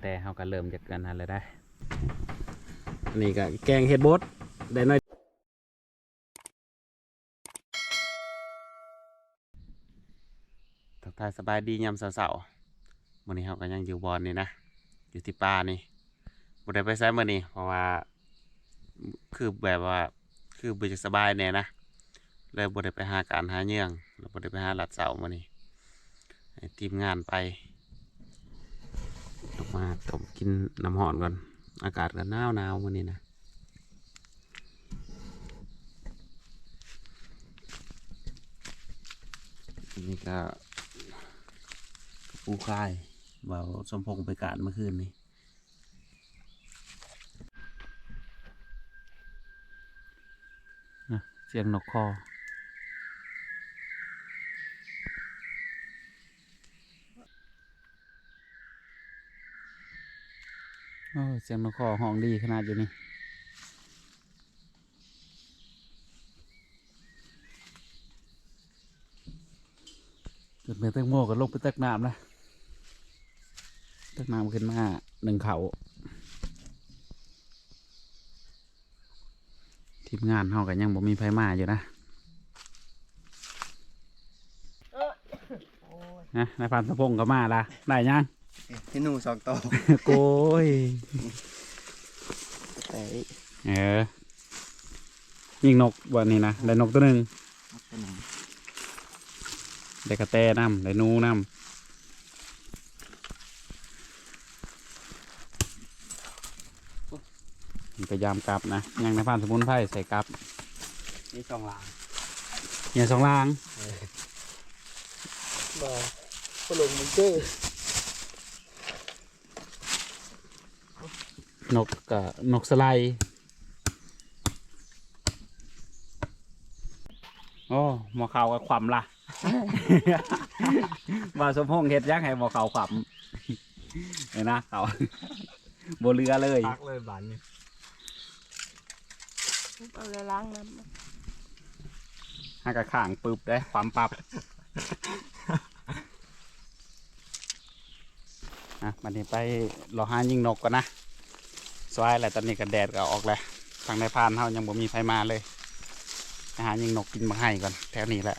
แต่เฮาก็เริ่มจากกันนั้นเลยได้อันนี้ก็แกงเห็ดบดได้หน้อยทักทายสบายดียามเสาๆมื้อนี้เฮาก็ยังอยู่บอนนี่นะ อยู่ที่ป่านี่บ่ได้ไปไสมื้อนี้เพราะว่า คือแบบว่า คือบ่จะสบายแน่นะเลยบ่ได้ไปหาการหาเหยื่องแล้วบ่ได้ไปหาหลัดเสามื้อนี้ให้ทีมงานไป ออกมาต้มกินน้ำหอนก่อน อากาศก็หนาวหนาววันนี้นะนี่ก็ปูคลายเบาสมพงไปการเมื่อคืนนี้นะเสียงนกคอ เสียงนกคอห้องดีขนาดอยู่นี่จุดเมตักโมก็ลงไปตักน้ำนะตักน้ำขึ้นมาหนึ่งเขาทีมงานเฮากันยังบ่มีไผมาอยู่นะนะนายพันสะพงก็มาละได้ยัง ที่หนูสองตัวโกยแต่เออยิงนกวันนี้นะได้นกตัวหนึ่งได้กระแตน้ำได้หนูน้ำมันพยายามกลับนะยังในพานสมุนไพรใส่กลับนี่สองหลังเนี่ยสองลางบ่ปลงมันเจ้ นกกับนกสไลด์โอ้หมอเขากับความล่ะมาสมพงษ์เห็ดยักษ์ให้หมอเขาความเห็นนะเขาบเรือเลยพักเลยบันนี่เอาเลยล้างน้หากระข่างปึบได้ความปรับอะวันนี้ไปรอหายิงนกก่อนนะ สวายแหละตอนนี้กันแดดก็ออกแล้วทางในพานเฮายังบ่มีไฟมาเลยไปหายิงนกกินมาให้ก่อนแถวนี้แหละ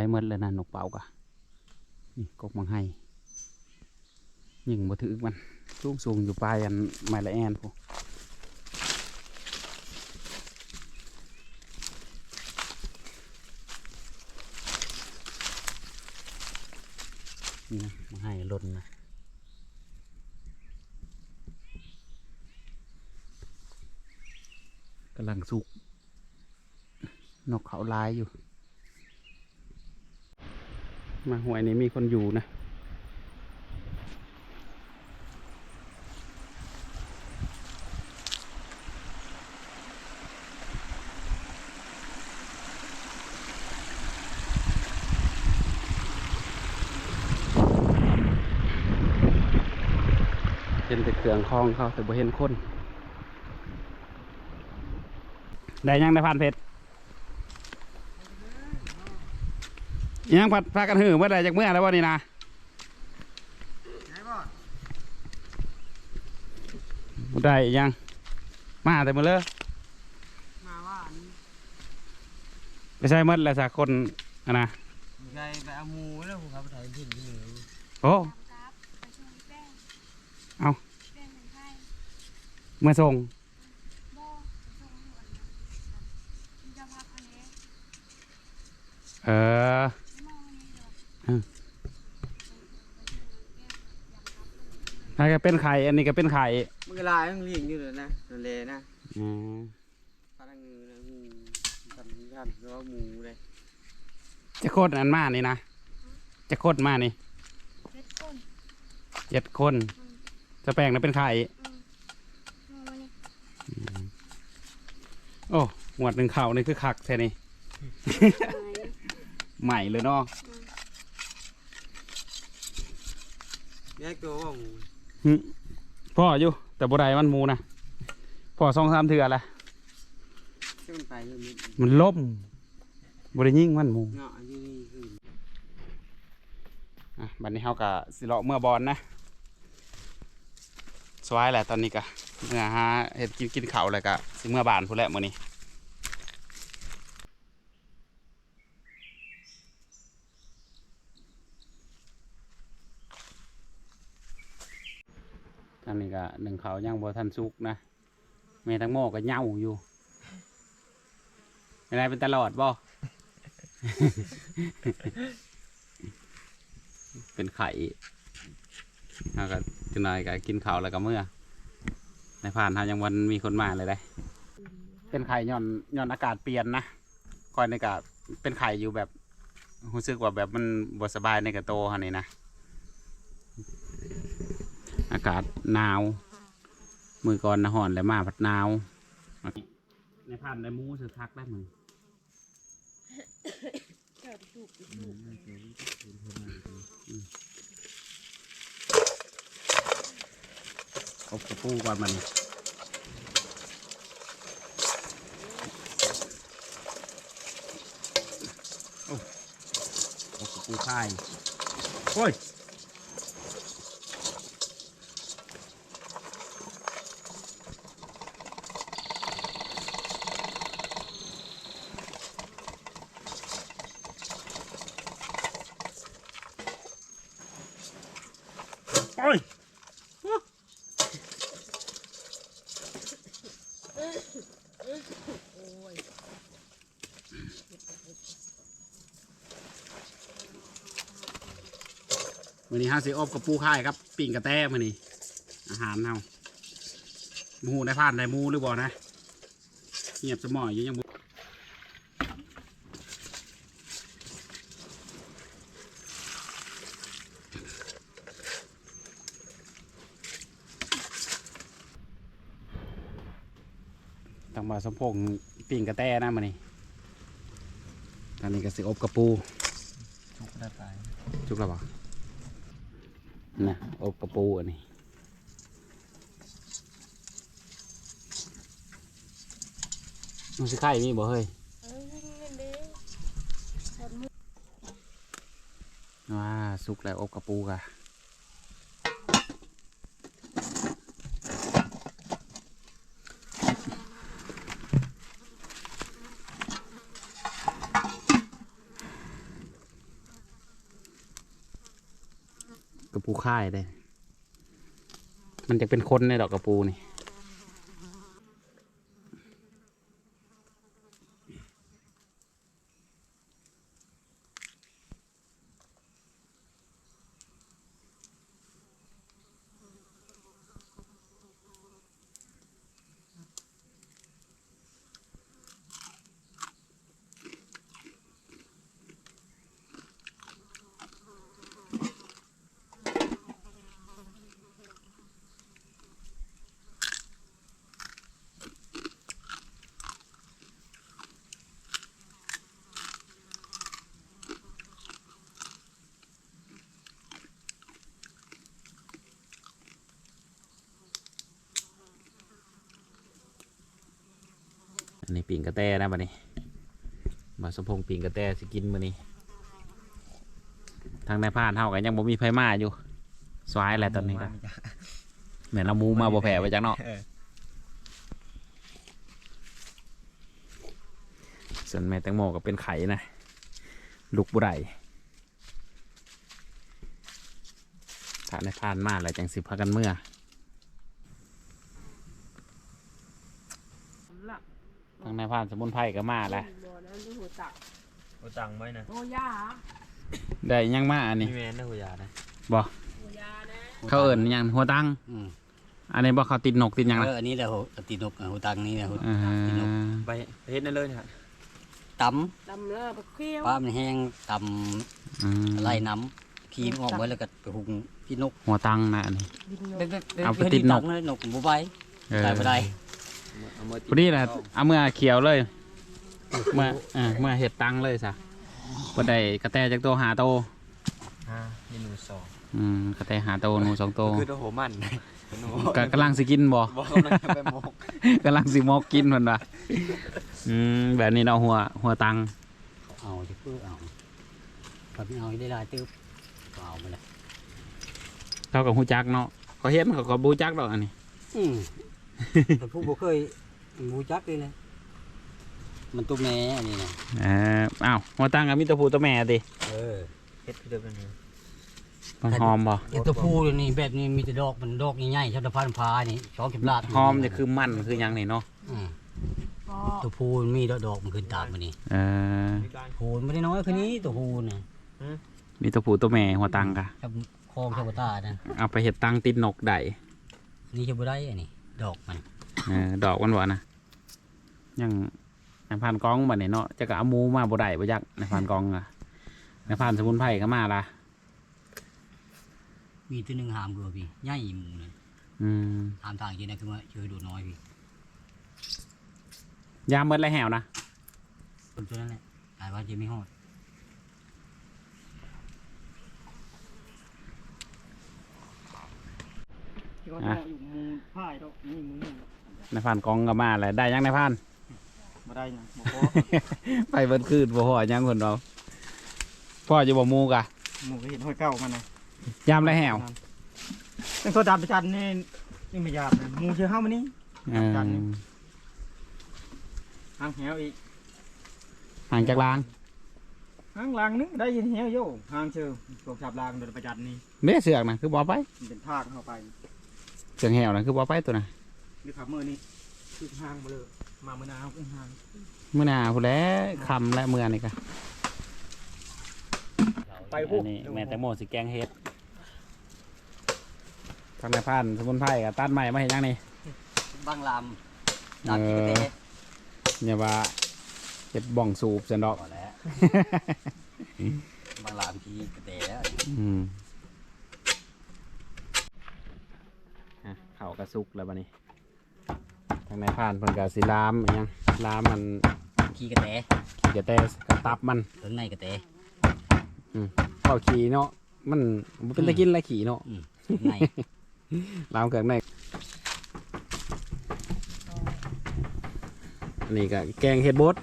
ไปหมดเลยนะนกเป๋ากะนี่กกมังให้ยิงบ่ถือมันสูงสูงอยู่ปลายอันไม้ละแอนพวกนี่นะมาให้หล่นนะกำลังสุกนกเขาลายอยู่ มาหวยนี้มีคนอยู่นะ เห็นแต่เครื่องคลองเขาแต่บ่เห็นคน ได้ยังได้พันเพชร ยังพัดพากันหือเมื่อไรจากเมื่อแล้ววันนี้นะไหนบ่บ่ได้ยัง มาแต่มื่อเลยมาว่าอันนี้ไม่ใช่มื่อแล้วสักคนอะนะใครไปเอาหมูแล้วผมครับไปถ่ายถิ่นที่เหนือโอ้ำครับไปชมแป้งเอาแป้งเป็นไข่เมื่อส่งบ่ไปชมหนวดนะมันจะพักอันนี้เออ อืมนั่นก็เป็นไข่ อันนี้ก็เป็นไข่มันก็ลายมันเลี้ยงอยู่เลยนะนั่นเลยนะอืมปลาดังเงือนะงูสันสันแล้วาหมูเลยจะโคตรอันมานี่นะ จะโคตรมานี่เล็ดก้นเจ็ดคน จะแปลงนะเป็นไข่ มาวันนี้โอ้หมวดหนึ่งเข่านี่คือคักแท่นี่ ใหม่เลยเนาะ แยกตัวว่าหมูหึพ่ออยู่แต่บ่ได้มันหมูนะพ่อสองสามเถื่อละที่มันไปอยู่นี่มันล่มบ่ได้ยิงมันหมูเงาะอยู่นี่คืออะบัดนี้เฮาก็สิเลาะเมื่อบอลนะสวายแหละตอนนี้ก็เมื่อหาเฮ็ดกินกินข้าวแล้วก็สิเมื่อบานพุ่นแหละมื้อนี้ทางนี้ ก็หนึ่งเขายังบ่ทันสุกนะแม่ทั้งโมก็เหย่าอยู่เป็นไรเป็นตลอดบ่ เป็นไข่แล้วก็จุนายก็กินข้าวแล้วก็เมื่อ ในผ่านทางยังวันมีคนมาเลยได้ เป็นไข่ย้อนย้อนอากาศเปลี่ยนนะก่อนในกะเป็นไข่อยู่แบบรู้สึกว่าแบบมันบสบายในกระโตฮะนี่นะากาศหนาว มือก่อนนะห่อนแล้วมาพัดหนาว ในผ่านได้หมูสือทักได้มึงเจ้ากอบกระปูก่อนมันโอ้อบกระปูค่ายโอ้ย มื้อนี้เฮาสิอบกับปูค่ายครับปิ่งกระแต้มื้อนี้ อาหารเฮาหมูได้ผ่านได้หมูหรือบ่นะเงียบสมอยอยู่ยังบ่ต้องมาสมพงษ์ปิ่งกระแต้นะมื้อนี้ตอนนี้ก็สิอบกับปูทุกได้ไปจุกแล้วบ่ นะอบกระปูอันนี้มันสิไข่มีบ่เฮ้ยเอ้ยเงินเด้หมดมือว้าสุกแล้วอบกระปูกะ ปูค่ายได้มันจะเป็นคนในดอกกระปูนี่ ปิ่งกระแตนะบัดนี้มาสมพงษ์ปิ่งกระแตสิกินมื้อนี้ ทางในพานเฮากันยังบ่มีไผมาอยู่สวายแหละตอนนี้ก็แม่นเอาหมูมาบ่แผ่ไปจักเนาะส่วนแม่แตงโมก็เป็นไข่นะลูกบุไรถ้าในพานมาแล้วจังสิพากันเมื่อ หลับทางในพานสมุนไพรก็มาแล้วบ่อนั้นดูหัวตักเอาตังค์ไว้นะโอ้ยาได้หยังมาอันนี้มีแมนนะหัวยานะโอ้ยานะเขาเอิ้นหยังหัวตัง อืมอันนี้บ่เขาติดนกติดหยังเอนะออันนี้แหละโหตีนกอะหูตังนี่นะหูอ่าไปเฮ็ดนั่นเลยฮะตดำเลยบักเขี้ยวำป้ามันแห้งตอืมำไล่น้ำขี้มันออกไว้แล้วก็ไปหุงพี่นกหัวตังนะอันนี้บินเด็กๆเอาไปติดนกเยนกบุบไปเออ ได้บ่ได้เอามา พอดีแหละเอาเมื่อเขียวเลยเมื่อเออเมื่อเห็ดตังเลยซะบ่ได้กระแตจากโตวหาโตวอ่าเมนูสองอืมกระแตหาโตวหนูสองโตวคือตัวโหมันหนูก็กำลังสิกินบ่บอกกำลังจะไปหมกกำลังสิมอกกินเพิ่นว่าอืมแบบนี้เนาะหัวหัวตังเอาจะเพื่อเอาพอไม่เอาให้ได้หลายตึ๊บก็เอาไปเลยเขากับฮู้จักเนาะเขาเห็นเขาก็บ่รู้จักดอกอันนี้อืม แต่ผู้บ่เคยบูจักเลยนะมันตัวแม่อันนี้นะเอออ้าวหัวตังก็มีตัวผู้ตัวแม่ติเออเฮ็ดคือเดิมเป็นไงมันหอมบ่ไอ้ตัวผู้นี่แบบนี้มีแต่ดอกมันดอกใหญ่ๆชอบตะพันพานี่สองสิบลาดหอมนี่คือมันคือหยังนี่เนาะมก็ตัวผู้มันมีดอกดอกมันขึ้นตามมันนี่เออมีการผู้มันไม่ได้น้อยคือนี้ตัวผู้น่ะมีตัวผู้ตัวแม่หัวตังกะชอบคลองชอบกระตานะเอาไปเห็ดตังติดนกได้อันนี่จะบ่ได้อันนี้ ดอกมันเออดอกมันบ่นะยังในพันกองบัดนี้เนาะจะก็เอาหมูมาบ่ได้บ่ยักในพันกองอะในพันสมุนไพรก็มาละมีตัวหนึ่งหามเกลือพี่ใหญ่หมูเลยอืมหามทางจีนะคือว่าช่วยดูน้อยพี่ยามเบิดไรแหวนะคนตัวนั้นแหละหายว่าจะไม่หอด ที่ว่าจะอยู่มูพ่ายดอกนี่มูในพันกองก็มาแหละได้ยังในพันมาได้ยังบ่พอ ไปเบิดคืนบ่พอยังคนเราพ่อจะบ่หมูกะหมูก็เห็นห้อยเก้ามันนะยามไรแหวเป็นตัวดำประจันนี่นี่ไม่ยากนะหมูเชื่อเข้ามานี่เออจันนี่หางแหวอีกห่างจากลางหางลางนึงได้ยินแหวโย่หางเชื่อตัวจับลางโดยประจันนี่เด้เสือกนะคือบ่ไปมันเป็นทากเข้าไป เสือกแหวนะคือบ่ไปตัวน่ะนี่ขับมือนี่คือหางมาเลยมาเมื่อนาวขึ้นหางมื้อหน้าพุ่นแหละค่ำและมื้อนี่กะไปพวกอันนี้แม่แตงโมสิแกงเฮ็ดทางในพันสมุนไพรก็ตัดใหม่มาเฮ็ดยังนี่บางลามลามที่กระเตะอย่าว่าเฮ็ดบ้องสูบซั่นดอกพอแล้วบางลามที่กระเตะแล้ว อืมอะ เขากระซุกแล้วบัดนี้ทางในผ่านเพิ่นก็สิลามอิหยังลามมันขี้กระเตะขี่กระแตกระตับมันถึงในกระเตะเข้าขี่เนาะมันบ่เป็นตะกินและขี่เนาะถึงในลามเกิดในอันนี้ก็แกงเห็ดบด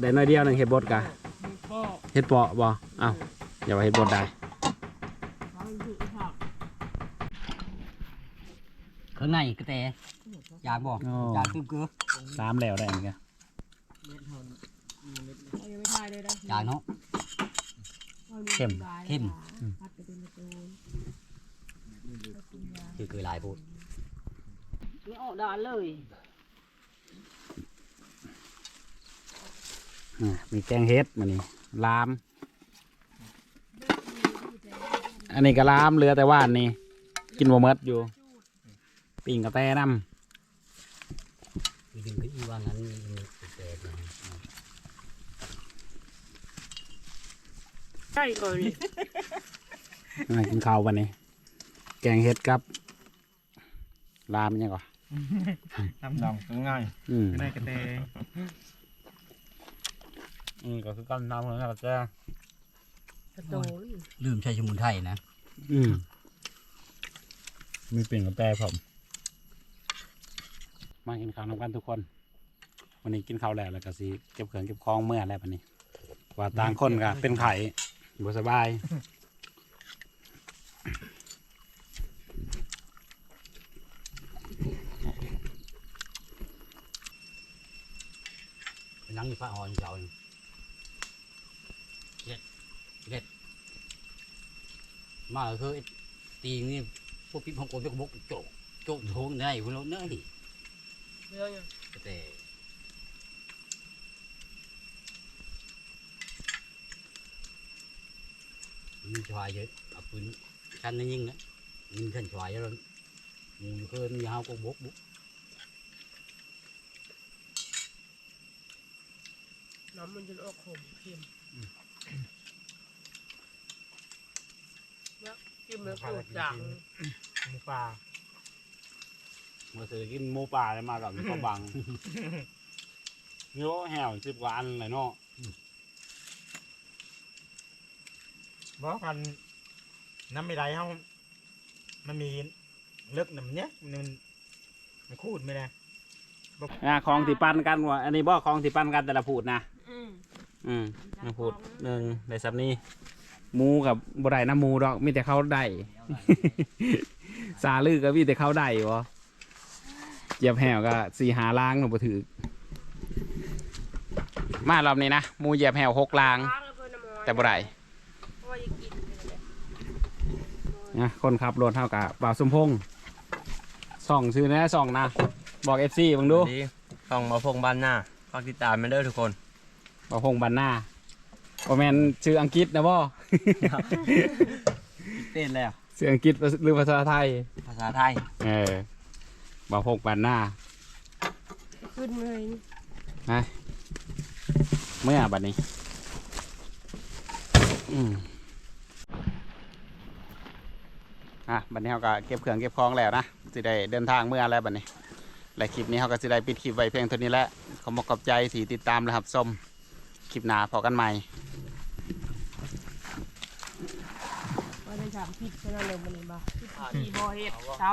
ได้น้อยเดียวหนึงเห็ดบดกะพ่อเห็ดเปาะบ่เอ้าอย่าว่าเห็ดบดได้ เขาอยู่ผัก ถึงในกระเตะอยากบอกอยากตึ้มเกลือลามแล้วได้อันนี้ก็เขายังไม่ทายเลยนะอยากเนาะเข้มเข้มพัดไปเป็นประตูคือคือหลายพูดไม่ออกดานเลยอ่ามีแกงเห็ดมานี่ลาม อันนี้ก็ลามเหลือแต่ว่านนี่กินบ่หมดอยู่ ปิ่งกระแตน้ำมีดึงขึ้นอีว่างั้นมีกระเตะนะใช่ก่อนมากินข้าววันนี้ แกงเห็ดกับ ลามยังก่อนดำดำง่ายอืมได้กระเตอืมก็คือการทำของเราจะกระโดดลืมใช้สมุนไพรนะ อืมมีเปลี่ยนกับแต่ผม มากินข้าวนำกันทุกคน วันนี้กินข้าวแล้วแล้วก็สิเก็บเครื่องเก็บของเมื่อแล้ววันนี้ ว่าต่างคนก็เป็นไข่บ่สบายไปนั่งอยู่ฟ้าอ่อนเจ้าเด็ดเด็ดมาคือตีนี่พวกปิ๊บของโกนพวกบกโจกโจกโถงได้พวกเราเนย เรื่องยังกระเตะมีชวายเยอะเอาปืนชั้นนั้นยิงนะยิงขึ้นชวายแล้วมูอยู่เพิ่นมีเฮาก็บกบุกน้ำมันจะออกขมเค็มเนี่ยกินแล้วปวดจังหมูป่า มาซื้อกินหมูป่าเลยมาดอกก็บังโยแหวสิบกว่าอันเลยเนาะบ่กันน้ำไม่ได้เฮามันมีเลิกน้ำเนี้ยมันมันคูดไม่ได้อ่าของที่ปั้นกันว่าอันนี้บ่ของที่ปั้นกันแต่ละพูดนะอืมอืมมาพูดหนึ่งในซับนี้หมูกับบ่ได้น้ำหมูดอกมีแต่เขาได้ สาลือก็มีแต่เขาได้วะ เหยียบแหวก็สี่หาล้างหนูบ่ถือมารอบนี้นะหมูเหยียบแหวหกล้างล้างแล้วเพิ่นน้ำมันแต่บ่ได้เพราะว่าจะกินไปเลยนะคนขับรถเท่ากับบ่าวสมพงษ์ส่องชื่อนะส่องนะบอกเอฟซีบังดูดีต้องมาพงบ้านหน้าฝากติดตามมาเด้อทุกคน บ่าวพงษ์บันหน้าบ่แมนชื่ออังกฤษนะบ่ เต้นแล้ว ชื่ออังกฤษหรือภาษาไทย ภาษาไทย เออ บ่าวพงษ์บันหน้าขึ้นเลยนะเมื่อบัดนี้อืมอะบัดนี้เราก็เก็บเครื่องเก็บของแล้วนะสิได้เดินทางเมื่อแล้วบัดนี้และคลิปนี้เราก็สิได้ปิดคลิปไว้เพียงเท่านี้แหละขอบอกขอบใจที่ติดตามและรับชมคลิปหน้าพอกันใหม่ว่าได้ถามผิดแค่นั้นเลยมันเลยบ่ผิดที่บ่เฮ็ดเช้า